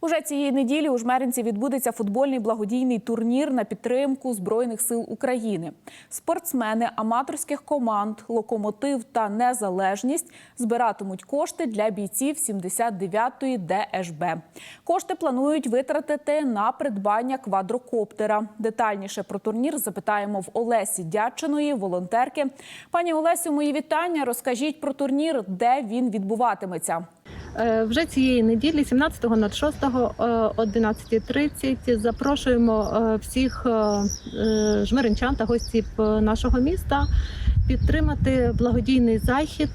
Уже цієї неділі у Жмеринці відбудеться футбольний благодійний турнір на підтримку Збройних сил України. Спортсмени аматорських команд Локомотив та Незалежність збиратимуть кошти для бійців 79-ї ДШБ. Кошти планують витратити на придбання квадрокоптера. Детальніше про турнір запитаємо в Олесі Дячиної, волонтерки. Пані Олесю, мої вітання. Розкажіть про турнір, де він відбуватиметься. Е, Вже цієї неділі, 17.06 о 11.30, запрошуємо е, всіх е, жмеринчан та гостів нашого міста підтримати благодійний захід.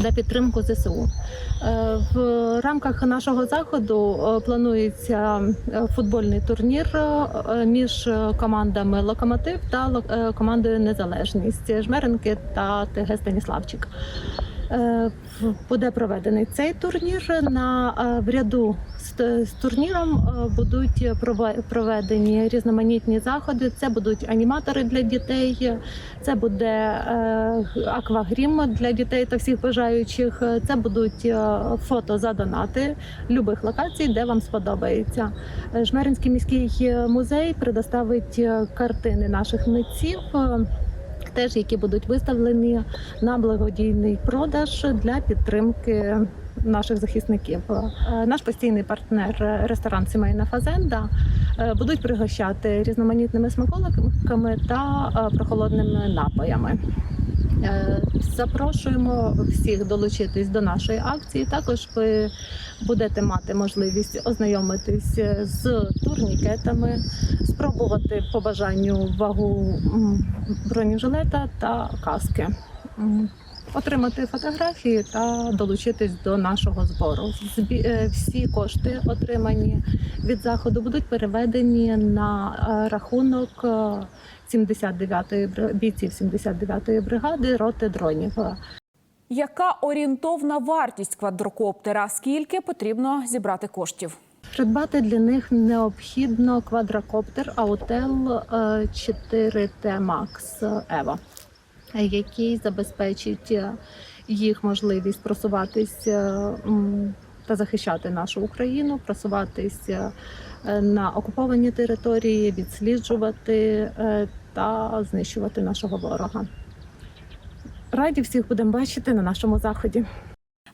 На підтримку ЗСУ в рамках нашого заходу планується футбольний турнір між командами Локомотив та командою Незалежність Жмеринки та ТГ Станіславчик. Е, буде проведений цей турнір. На е, в ряду з, з турніром е, будуть прове- проведені різноманітні заходи. Це будуть аніматори для дітей, це буде аквагрім для дітей та всіх бажаючих. Це будуть фото за донати любих локацій, де вам сподобається. Жмеринський міський музей предоставить картини наших митців. Теж які будуть виставлені на благодійний продаж для підтримки наших захисників. Е, Наш постійний партнер е, ресторан Сімейна Фазенда е, будуть пригощати різноманітними смаколиками та прохолодними напоями. Е, Запрошуємо всіх долучитись до нашої акції. Також ви будете мати можливість ознайомитись з турнікетами, спробувати по бажанню вагу бронежилета та каски. Отримати фотографії та долучитись до нашого збору. Е, Всі кошти, отримані від заходу, будуть переведені на е, рахунок е, 79-ї бійців 79-ї бригади роти дронів. Яка орієнтовна вартість квадрокоптера? Скільки потрібно зібрати коштів? Придбати для них необхідно квадрокоптер Autel е, 4T Max Evo, який забезпечить е, їх можливість просуватись е, та захищати нашу Україну, просуватись е, на окуповані території, відсліджувати та знищувати нашого ворога. Раді всіх будемо бачити на нашому заході.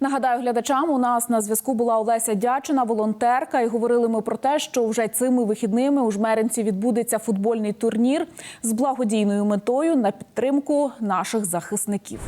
Нагадаю глядачам, у нас на зв'язку була Олеся Дячина, волонтерка, і говорили ми про те, що вже цими вихідними у Жмеринці відбудеться футбольний турнір з благодійною метою на підтримку наших захисників.